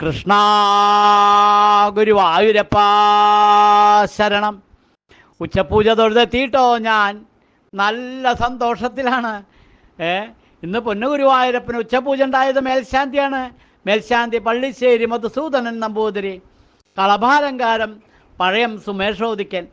കൃഷ്ണ ഗുരുവായൂരപ്പ ശരണം. ഉച്ചപൂജ തൊഴുതെത്തിയിട്ടോ ഞാൻ? നല്ല സന്തോഷത്തിലാണ്. ഏ ഇന്ന് പൊന്നു ഗുരുവായൂരപ്പന് ഉച്ചപൂജ ഉണ്ടായത് മേൽശാന്തിയാണ്. മേൽശാന്തി പള്ളിശ്ശേരി മധുസൂദനൻ നമ്പൂതിരി. കളഭാലങ്കാരം പഴയം സുമേഷോദിക്കൻ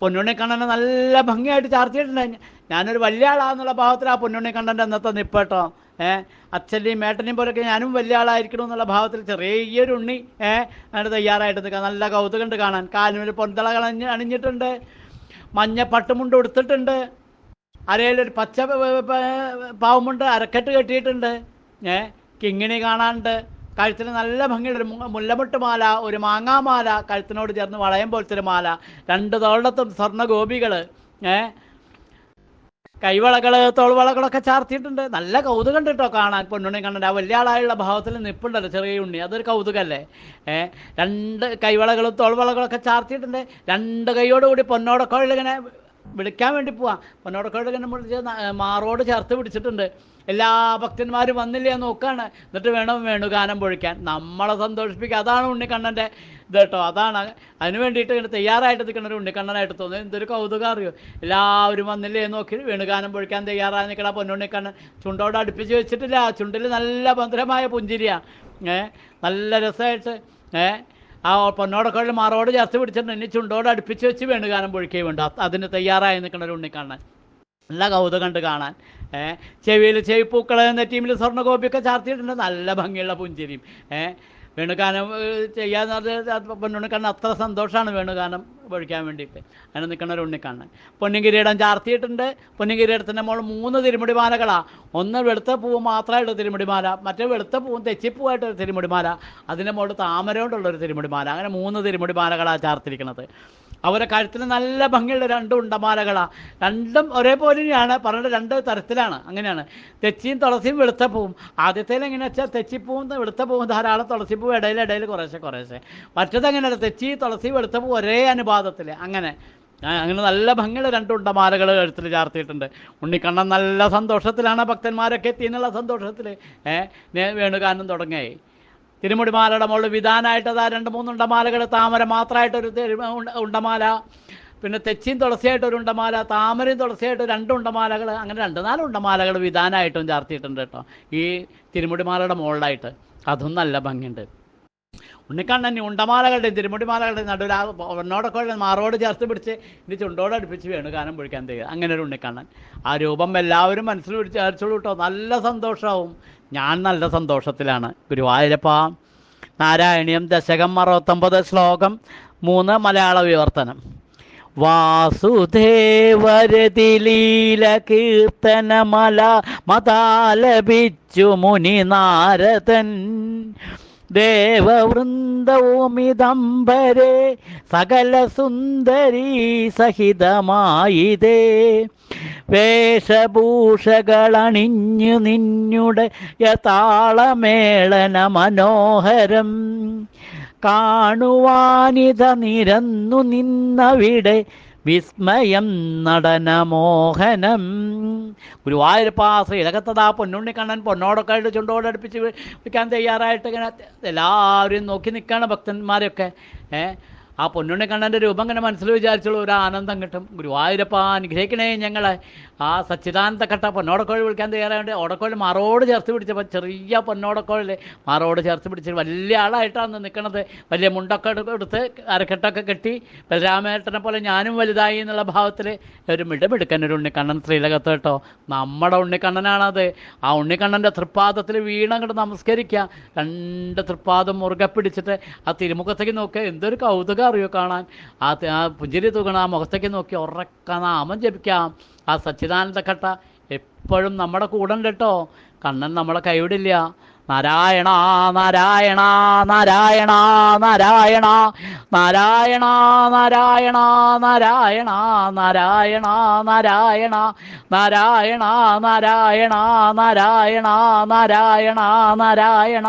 പൊന്നുണ്ണിക്കണ്ണനെ നല്ല ഭംഗിയായിട്ട് ചാർത്തിയിട്ടുണ്ട്. ഞാനൊരു വലിയ ആളാന്നുള്ള ഭാവത്തിൽ ആ പൊന്നുണ്ണിക്കണ്ണന്റെ അന്നത്തെ നിപ്പേട്ടോ. അച്ഛന്റെയും മേട്ടനെയും പോലൊക്കെ ഞാനും വലിയ ആളായിരിക്കണം എന്നുള്ള ഭാവത്തിൽ ചെറിയൊരു ഉണ്ണി ഏഹ് അതിന് തയ്യാറായിട്ട് നിൽക്കുക നല്ല കൗതുകമുണ്ട് കാണാൻ. കാലിനൊരു പൊന്തളകൾ അണിഞ്ഞ് അണിഞ്ഞിട്ടുണ്ട്. മഞ്ഞ പട്ടുമുണ്ട് ഉടുത്തിട്ടുണ്ട്. അരയിലൊരു പച്ച പാവമുണ്ട് അരക്കെട്ട് കെട്ടിയിട്ടുണ്ട്. ഏഹ് കിങ്ങിണി കാണാനുണ്ട്. കഴുത്തിന് നല്ല ഭംഗിയുള്ള ഒരു മുല്ലമുട്ട് മാല ഒരു മാങ്ങാമാല കഴുത്തിനോട് ചേർന്ന് വളയം പോലത്തെ ഒരു മാല. രണ്ട് തോളത്തും സ്വർണ ഗോപികൾ ഏ? കൈവളകൾ തോൾവളകളൊക്കെ ചാർത്തിയിട്ടുണ്ട്. നല്ല കൗതുകം കേട്ടോ കാണാൻ. പൊന്നുണ്ണി കണ്ണന്റെ ആ വലിയ ആളായുള്ള ഭാവത്തിൽ നിപ്പുണ്ടല്ലോ ചെറിയ ഉണ്ണി. അതൊരു കൗതുകമല്ലേ? ഏ രണ്ട് കൈവളകളും തോൾവളകളൊക്കെ ചാർത്തിയിട്ടുണ്ട്. രണ്ട് കൈയോടുകൂടി പൊന്നോടൊക്കെ ഇങ്ങനെ വിളിക്കാൻ വേണ്ടി പോവാം. പൊന്നോടക്കോടൊക്കെ നമ്മൾ മാറോട് ചേർത്ത് പിടിച്ചിട്ടുണ്ട്. എല്ലാ ഭക്തന്മാരും വന്നില്ലേ നോക്കാണ്. എന്നിട്ട് വേണം വേണു ഗാനം പൊഴിക്കാൻ. നമ്മളെ സന്തോഷിപ്പിക്കുക അതാണ് ഉണ്ണിക്കണ്ണന്റെ ഇത് കേട്ടോ. അതാണ്. അതിന് വേണ്ടിയിട്ട് ഇങ്ങനെ തയ്യാറായിട്ട് നിൽക്കണ ഒരു ഉണ്ണിക്കണ്ണനായിട്ട് തോന്നുന്നു. എന്തൊരു കൗതുകം അറിയോ? എല്ലാവരും വന്നില്ലേ നോക്കി വേണുഗാനം പൊഴിക്കാൻ തയ്യാറായി നിൽക്കണ പൊന്നുണ്ണിക്കണ്ണൻ ചുണ്ടോട് അടുപ്പിച്ച് വെച്ചിട്ടില്ല. ചുണ്ടിൽ നല്ല മധുരമായ പുഞ്ചിരിയാണ് ഏഹ് നല്ല രസമായിട്ട് ഏ ആ പൊന്നോടക്കോഴിൽ മാറോട് ചേർത്ത് പിടിച്ചിട്ട് ഇനി ചുണ്ടോട് അടുപ്പിച്ച് വെച്ച് വേണുകാനം പൊഴിക്കുകയും വേണ്ട. അതിന് തയ്യാറായി നിൽക്കുന്ന ഒരു കാണാൻ. നല്ല കൗതുകം കണ്ട് കാണാൻ. ഏഹ് ചെവിയിൽ ചെവിപ്പൂക്കൾ എന്ന ടീമിൽ സ്വർണഗോപിയൊക്കെ ചാർത്തിയിട്ടുണ്ട്. നല്ല ഭംഗിയുള്ള പുഞ്ചിരിയും. ഏ വേണുഗാനം ചെയ്യാന്ന് പറഞ്ഞാൽ പൊന്നുണ്ണിക്കണ്ണൻ അത്ര സന്തോഷമാണ് വേണുഗാനം പൊഴിക്കാൻ വേണ്ടിയിട്ട്. അങ്ങനെ നിൽക്കുന്ന ഒരു ഉണ്ണിക്കണ്ണൻ പൊന്നിങ്കിരീടം ചാർത്തിയിട്ടുണ്ട്. പൊന്നിങ്കിരീടത്തിന്റെ മോൾ മൂന്ന് തിരുമുടിമാലകളാണ് ഒന്ന് വെളുത്ത പൂവ് മാത്രമായിട്ട് തിരുമുടിമാല മറ്റേ വെളുത്ത പൂവും തെച്ചിപ്പൂവായിട്ടൊരു തിരുമുടിമാല. അതിന്റെ മുകളിൽ താമര കൊണ്ടുള്ളൊരു തിരുമുടിമാല. അങ്ങനെ മൂന്ന് തിരുമുടിമാലകളാണ് ചാർത്തിരിക്കുന്നത് അവരെ കാര്യത്തിൽ നല്ല ഭംഗിയുള്ള രണ്ട് ഉണ്ടമാലകളാണ് രണ്ടും ഒരേപോലെയാണ്. പറഞ്ഞിട്ട് രണ്ട് തരത്തിലാണ്. അങ്ങനെയാണ്. തെച്ചിയും തുളസിയും വെളുത്ത പൂവും ആദ്യത്തേൽ എങ്ങനെ വെച്ചാൽ തെച്ചിപ്പൂവും വെളുത്ത പൂവും ധാരാളം തുളസിപ്പൂ ഇടയിൽ ഇടയിൽ കുറേശ്ശെ കുറേശ്ശെ. മറ്റത് എങ്ങനെയല്ല തെച്ചി തുളസി വെളുത്ത പൂ ഒരേ അനുപാതത്തിൽ അങ്ങനെ. അങ്ങനെ നല്ല ഭംഗിയുള്ള രണ്ട് ഉണ്ടമാലകൾ കഴുത്തിൽ ചാർത്തിയിട്ടുണ്ട്. ഉണ്ണിക്കണ്ണൻ നല്ല സന്തോഷത്തിലാണ് ഭക്തന്മാരൊക്കെ എത്തിയെന്നുള്ള സന്തോഷത്തിൽ ഏഹ് വേണുകാനം തുടങ്ങിയായി തിരുമുടിമാലയുടെ മുകളിൽ വിധാനായിട്ട് അതാ രണ്ട് മൂന്ന് ഉണ്ടമാലകൾ താമര മാത്രമായിട്ടൊരു തിരു- ഉണ്ട- ഉണ്ടമാല. പിന്നെ തെച്ചിയും തുളസിയായിട്ടൊരു ഉണ്ടമാല താമരയും തുളസിയായിട്ട് രണ്ട് ഉണ്ടമാലകൾ അങ്ങനെ രണ്ട് നാല് ഉണ്ടമാലകൾ വിധാനമായിട്ടും ചാർത്തിയിട്ടുണ്ട് കേട്ടോ. ഈ തിരുമുടിമാലയുടെ മുകളിലായിട്ട്. അതും നല്ല ഭംഗിയുണ്ട്. ഉണ്ണിക്കണ്ണൻ ഈ ഉണ്ടമാലകളുടെയും തിരുമുടിമാലകളുടെയും നടുവിൽ ആ ഒന്നോടൊക്കെ മാറോട് ചേർത്ത് പിടിച്ച് ഇനി ചുണ്ടോട് അടുപ്പിച്ച് വേണു ഗാനം പൊഴിക്കാൻ തയ്യാ. അങ്ങനെ ഒരു ഉണ്ണിക്കണ്ണൻ. ആ രൂപം എല്ലാവരും മനസ്സിൽ പിടിച്ച് ചേർച്ചോളൂ കേട്ടോ. നല്ല സന്തോഷമാവും ഞാൻ നല്ല സന്തോഷത്തിലാണ്. ഗുരുവായൂരപ്പ നാരായണീയം ദശകം അറുപത്തൊമ്പത് ശ്ലോകം മൂന്ന് മലയാള വിവർത്തനം. വാസുദേവരതിലീല കീർത്തനമല മതാലപിച്ചു മുനി നാരദൻ. ദേവവൃന്ദവുമിതംബരെ സകല സുന്ദരീ സഹിതമായിതേ. വേഷഭൂഷകളണിഞ്ഞു നിന്നുടെ യതാളമേളന മനോഹരം. കാണുവാനിത നിരന്നു നിന്നവിടെ വിസ്മയം നടനമോഹനം. ഗുരുവായൂരപ്പ പൊന്നുണ്ണി പൊന്നുണ്ണിക്കണ്ണൻ പൊന്നോടൊക്കെ ആയിട്ട് ചുണ്ടോടെ അടുപ്പിച്ച് വിൽക്കാൻ തയ്യാറായിട്ട് ഇങ്ങനെ എല്ലാവരും നോക്കി നിൽക്കുകയാണ് ഭക്തന്മാരൊക്കെ. ഏ? ആ പൊന്നുണ്ണിക്കണ്ണന്റെ രൂപം ഇങ്ങനെ മനസ്സിൽ വിചാരിച്ചുള്ള ഒരു ആനന്ദം കിട്ടും. ഗുരുവായൂരപ്പ അനുഗ്രഹിക്കണേ ഞങ്ങളെ. ആ സച്ചിദാനന്ദ ഘട്ട പൊന്നോടക്കോഴി വിളിക്കാൻ തയ്യാറായിട്ട് ഓടക്കോഴി മറോട് ചേർത്ത് പിടിച്ചപ്പോൾ ചെറിയ പൊന്നോടക്കോഴിൽ മറോട് ചേർത്ത് പിടിച്ച് വലിയ ആളായിട്ടാണ് നിൽക്കണത് വലിയ മുണ്ടൊക്കെ എടു- എടുത്ത് അരക്കെട്ടൊക്കെ കെട്ടി ബലരാമേട്ടനെ പോലെ ഞാനും വലുതായി എന്നുള്ള ഭാവത്തിൽ ഒരു മിടമെടുക്കാൻ ഒരു ഉണ്ണിക്കണ്ണൻ ശ്രീലകത്ത് കേട്ടോ. നമ്മുടെ ഉണ്ണിക്കണ്ണനാണത്. ആ ഉണ്ണിക്കണ്ണന്റെ തൃപ്പാദത്തിൽ വീണങ്ങോട്ട് നമസ്കരിക്കുക രണ്ട് തൃപ്പാദം മുറുകെ പിടിച്ചിട്ട് ആ തിരുമുഖത്തേക്ക് നോക്കുക എന്തൊരു കൗതുകം. അറിയോ കാണാൻ ആ പുഞ്ചിരി തൂകണം ആ മുഖത്തേക്ക് നോക്കി ഉറക്ക നാമം ജപിക്കാം ആ സച്ചിദാനന്ദ കട്ട എപ്പോഴും നമ്മുടെ കൂടെ ഉണ്ട് കേട്ടോ കണ്ണൻ നമ്മളെ കൈവിടില്ല നാരായണ നാരായണ നാരായണ നാരായണ നാരായണ നാരായണ നാരായണ നാരായണ നാരായണ നാരായണ നാരായണ നാരായണ നാരായണ നാരായണ